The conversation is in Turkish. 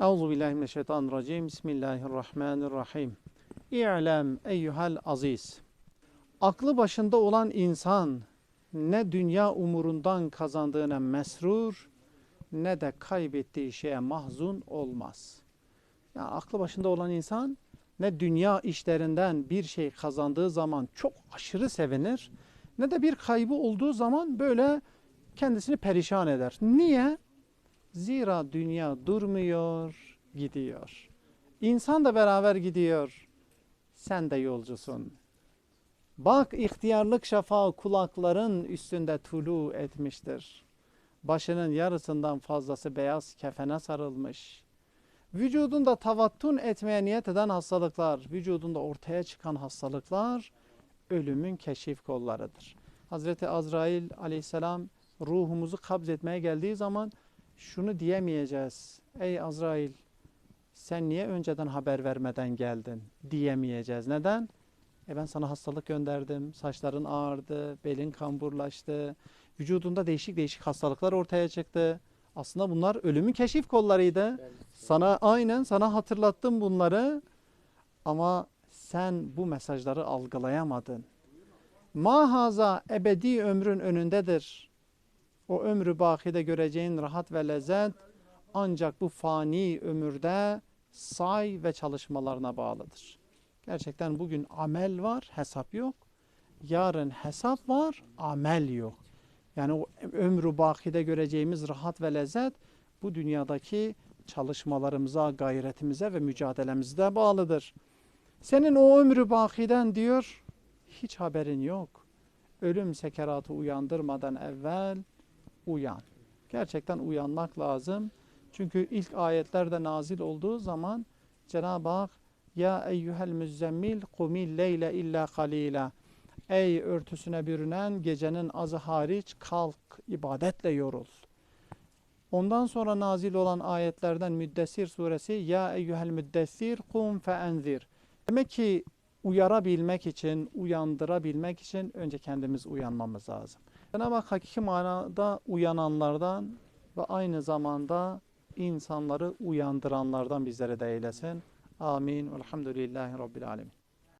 Euzu billahi mineşşeytanirracim. Bismillahirrahmanirrahim. İ'lem eyyuhel aziz. Aklı başında olan insan ne dünya umurundan kazandığına mesrur ne de kaybettiği şeye mahzun olmaz. Yani aklı başında olan insan ne dünya işlerinden bir şey kazandığı zaman çok aşırı sevinir ne de bir kaybı olduğu zaman böyle kendisini perişan eder. Niye? Zira dünya durmuyor, gidiyor. İnsan da beraber gidiyor. Sen de yolcusun. Bak ihtiyarlık şafağı kulakların üstünde tulu etmiştir. Başının yarısından fazlası beyaz kefene sarılmış. Vücudunda tavattun etmeye niyet eden hastalıklar, vücudunda ortaya çıkan hastalıklar ölümün keşif kollarıdır. Hazreti Azrail aleyhisselam ruhumuzu kabz etmeye geldiği zaman şunu diyemeyeceğiz. Ey Azrail sen niye önceden haber vermeden geldin diyemeyeceğiz. Neden? E ben sana hastalık gönderdim. Saçların ağardı, belin kamburlaştı. Vücudunda değişik değişik hastalıklar ortaya çıktı. Aslında bunlar ölümün keşif kollarıydı. Sana aynen sana hatırlattım bunları. Ama sen bu mesajları algılayamadın. Mahaza ebedi ömrün önündedir. O ömrü bakide göreceğin rahat ve lezzet ancak bu fani ömürde say ve çalışmalarına bağlıdır. Gerçekten bugün amel var, hesap yok. Yarın hesap var, amel yok. Yani o ömrü bakide göreceğimiz rahat ve lezzet bu dünyadaki çalışmalarımıza, gayretimize ve mücadelemize bağlıdır. Senin o ömrü bakiden diyor hiç haberin yok. Ölüm sekeratı uyandırmadan evvel uyan. Gerçekten uyanmak lazım. Çünkü ilk ayetlerde nazil olduğu zaman Cenab-ı Hak ya eyyuhel müzzemmil kumil leyle illa kalila Ey örtüsüne bürünen gecenin azı hariç kalk ibadetle yorul. Ondan sonra nazil olan ayetlerden Müddessir suresi ya eyyuhel müddessir kum fe enzir. Demek ki uyarabilmek için, uyandırabilmek için önce kendimiz uyanmamız lazım. Cenab-ı Hak hakiki manada uyananlardan ve aynı zamanda insanları uyandıranlardan bizlere de eylesin. Amin. Velhamdülillahi Rabbil Alemin.